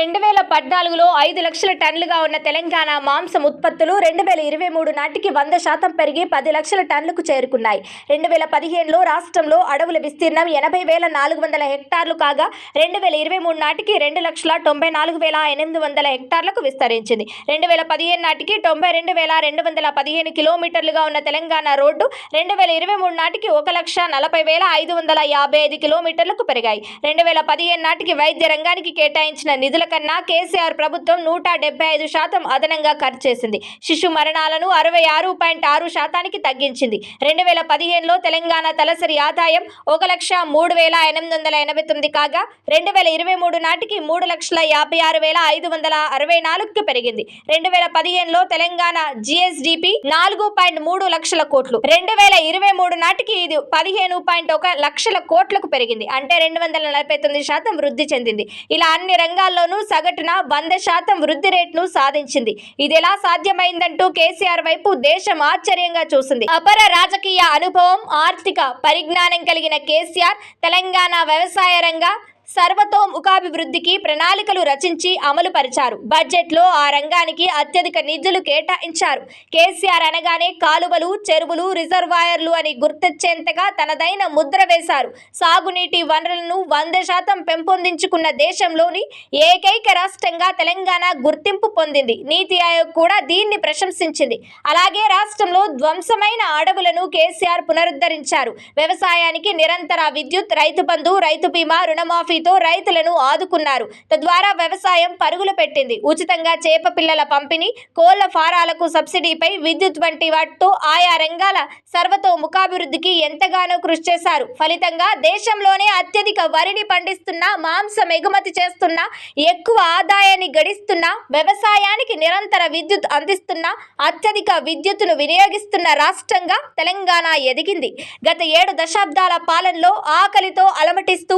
రెండు వేల పద్నాలుగులో ఐదు లక్షల టన్నులుగా ఉన్న తెలంగాణ మాంసం ఉత్పత్తులు రెండు వేల ఇరవై మూడు నాటికి వంద శాతం పెరిగి పది లక్షల టన్నులకు చేరుకున్నాయి. రెండు వేల పదిహేనులో రాష్ట్రంలో అడవుల విస్తీర్ణం ఎనభై వేల నాలుగు వందల హెక్టార్లు కాగా రెండు వేల ఇరవై మూడు నాటికి రెండు లక్షల తొంభై నాలుగు వేల ఎనిమిది వందల హెక్టార్లకు విస్తరించింది. రెండు వేల పదిహేను నాటికి తొంభై రెండు వేల రెండు వందల పదిహేను కిలోమీటర్లుగా ఉన్న తెలంగాణ రోడ్డు రెండు వేల ఇరవై మూడు నాటికి ఒక లక్ష నలభై వేల ఐదు వందల యాభై ఐదు కిలోమీటర్లకు పెరిగాయి. రెండు వేల పదిహేను నాటికి వైద్య రంగానికి కేటాయించిన నిధుల కన్నా కేసీఆర్ ప్రభుత్వం నూట డెబ్బై ఐదు శాతం అదనంగా ఖర్చు చేసింది. శిశు మరణాలను అరవై ఆరు పాయింట్ ఆరు శాతానికి తగ్గించింది. రెండు వేల పదిహేనులో తెలంగాణ తలసరి ఆదాయం ఒక లక్ష మూడు వేల ఎనిమిది వందల ఎనభై తొమ్మిది కాగా రెండు వేల ఇరవై మూడు నాటికి మూడు లక్షల యాభై ఆరు వేల ఐదు వందల అరవై నాలుగుకి పెరిగింది. రెండు వేల పదిహేనులో తెలంగాణ జిఎస్డిపి నాలుగు పాయింట్ మూడు లక్షల కోట్లు. రెండు వేల ఇరవై మూడు నాటికి ఇది పదిహేను పాయింట్ ఒక లక్షల కోట్లకు పెరిగింది. అంటే రెండు వందల నలభై తొమ్మిది శాతం వృద్ధి చెందింది. ఇలా అన్ని రంగాల్లోనూ సగటున వంద శాతం వృద్ధి రేటును సాధించింది. ఇది ఎలా సాధ్యమైందంటూ కేసీఆర్ వైపు దేశం ఆశ్చర్యంగా చూసింది. అపర రాజకీయ అనుభవం ఆర్థిక పరిజ్ఞానం కలిగిన కేసీఆర్ తెలంగాణ వ్యవసాయ రంగ సర్వతోముఖాభివృద్ధికి ప్రణాళికలు రచించి అమలు పరిచారు బడ్జెట్లో ఆ రంగానికి అత్యధిక నిధులు కేటాయించారు. కేసీఆర్ అనగానే కాలువలు చెరువులు రిజర్వాయర్లు అని గుర్తొచ్చేంతగా తనదైన ముద్ర వేశారు. సాగునీటి వనరులను వంద శాతం పెంపొందించుకున్న దేశంలోని ఏకైక రాష్ట్రంగా తెలంగాణ గుర్తింపు పొందింది. నీతి ఆయోగ్ కూడా దీన్ని ప్రశంసించింది. అలాగే రాష్ట్రంలో ధ్వంసమైన అడవులను కేసీఆర్ పునరుద్ధరించారు. వ్యవసాయానికి నిరంతర విద్యుత్ రైతు బంధు రైతు బీమా రుణమాఫీ రుణమాఫీతో రైతులను ఆదుకున్నారు. తద్వారా వ్యవసాయం పరుగులు పెట్టింది. ఉచితంగా చేప పిల్లల పంపిణీ కోళ్ళ ఫారాలకు సబ్సిడీపై విద్యుత్ వంటి వాటితో ఆయా రంగాల సర్వతోముఖాభివృద్ధికి ఎంతగానో కృషి చేశారు. ఫలితంగా దేశంలోనే అత్యధిక వరిని పండిస్తున్న మాంసం ఎగుమతి చేస్తున్న ఎక్కువ ఆదాయాన్ని గడిస్తున్న వ్యవసాయానికి నిరంతర విద్యుత్ అందిస్తున్న అత్యధిక విద్యుత్తును వినియోగిస్తున్న రాష్ట్రంగా తెలంగాణ ఎదిగింది. గత ఏడు దశాబ్దాల పాలనలో ఆకలితో అలమటిస్తూ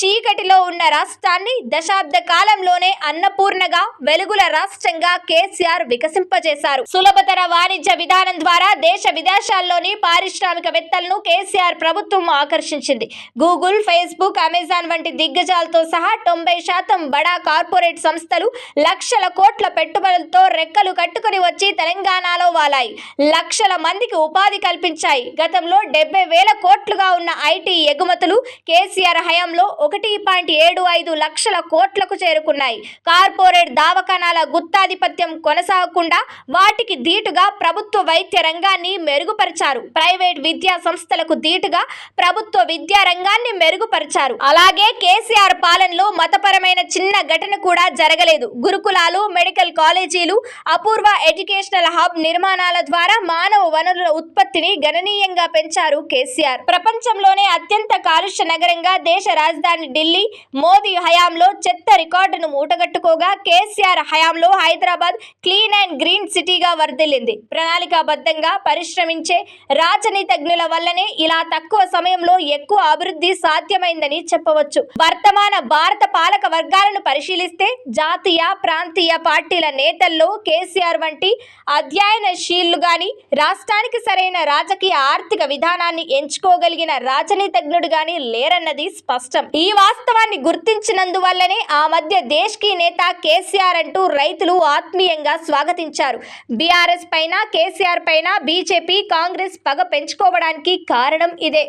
చీకటి చీకటిలో ఉన్న రాష్ట్రాన్ని దశాబ్ద కాలంలోనే అన్నపూర్ణగా వెలుగుల రాష్ట్రంగా కేసీఆర్ వికసింపజేశారు. సులభతర వాణిజ్య విధానం ద్వారా దేశ విదేశాల్లోని పారిశ్రామికవేత్తలను కేసీఆర్ ప్రభుత్వం ఆకర్షించింది. గూగుల్ ఫేస్బుక్ అమెజాన్ వంటి దిగ్గజాలతో సహా తొంభై శాతం బడా కార్పొరేట్ సంస్థలు లక్షల కోట్ల పెట్టుబడులతో రెక్కలు కట్టుకుని వచ్చి తెలంగాణలో వాలాయి. లక్షల మందికి ఉపాధి కల్పించాయి. గతంలో డెబ్బై వేల కోట్లుగా ఉన్న ఐటీ ఎగుమతులు కేసీఆర్ హయాంలో ఒకటి పాయింట్ ఏడు ఐదు లక్షల కోట్లకు చేరుకున్నాయి. కార్పొరేట్ దవాఖానాల గుత్తాధిపత్యం కొనసాగకుండా వాటికి ధీటుగా ప్రభుత్వ వైద్య రంగాన్ని మెరుగుపరిచారు. ప్రైవేట్ విద్యా సంస్థలకు ధీటుగా ప్రభుత్వ విద్యా రంగాన్ని మెరుగుపరిచారు. అలాగే కేసీఆర్ పాలనలో మతపరమైన చిన్న ఘటన కూడా జరగలేదు. గురుకులాలు మెడికల్ కాలేజీలు అపూర్వ ఎడ్యుకేషనల్ హబ్ నిర్మాణాల ద్వారా మానవ వనరుల ఉత్పత్తిని గణనీయంగా పెంచారు కేసీఆర్. ప్రపంచంలోనే అత్యంత కాలుష్య నగరంగా దేశ రాజధాని ఢిల్లీ మోదీ హయాంలో చెత్త రికార్డును మూటగట్టుకోగా కేసీఆర్ హయాంలో హైదరాబాద్ క్లీన్ అండ్ గ్రీన్ సిటీగా వర్ధిల్లింది. ప్రణాళికాబద్ధంగా పరిశ్రమించే రాజనీతజ్ఞుల వల్లనే ఇలా తక్కువ సమయంలో ఎక్కువ అభివృద్ధి సాధ్యమైందని చెప్పవచ్చు. వర్తమాన భారత పాలక వర్గాలను పరిశీలిస్తే జాతీయ ప్రాంతీయ పార్టీల నేతల్లో కేసీఆర్ వంటి అధ్యయనశీలు గాని రాష్ట్రానికి సరైన రాజకీయ ఆర్థిక విధానాన్ని ఎంచుకోగలిగిన రాజనీతజ్ఞుడు గాని లేరన్నది స్పష్టం. ఈ వాస్తవాన్ని గుర్తించినందువల్లనే ఆ మధ్య దేశ్కి నేత కేసీఆర్ అంటూ రైతులు ఆత్మీయంగా స్వాగతించారు. బీఆర్ఎస్ పైన కేసీఆర్ పైన బీజేపీ కాంగ్రెస్ పగ పెంచుకోవడానికి కారణం ఇదే.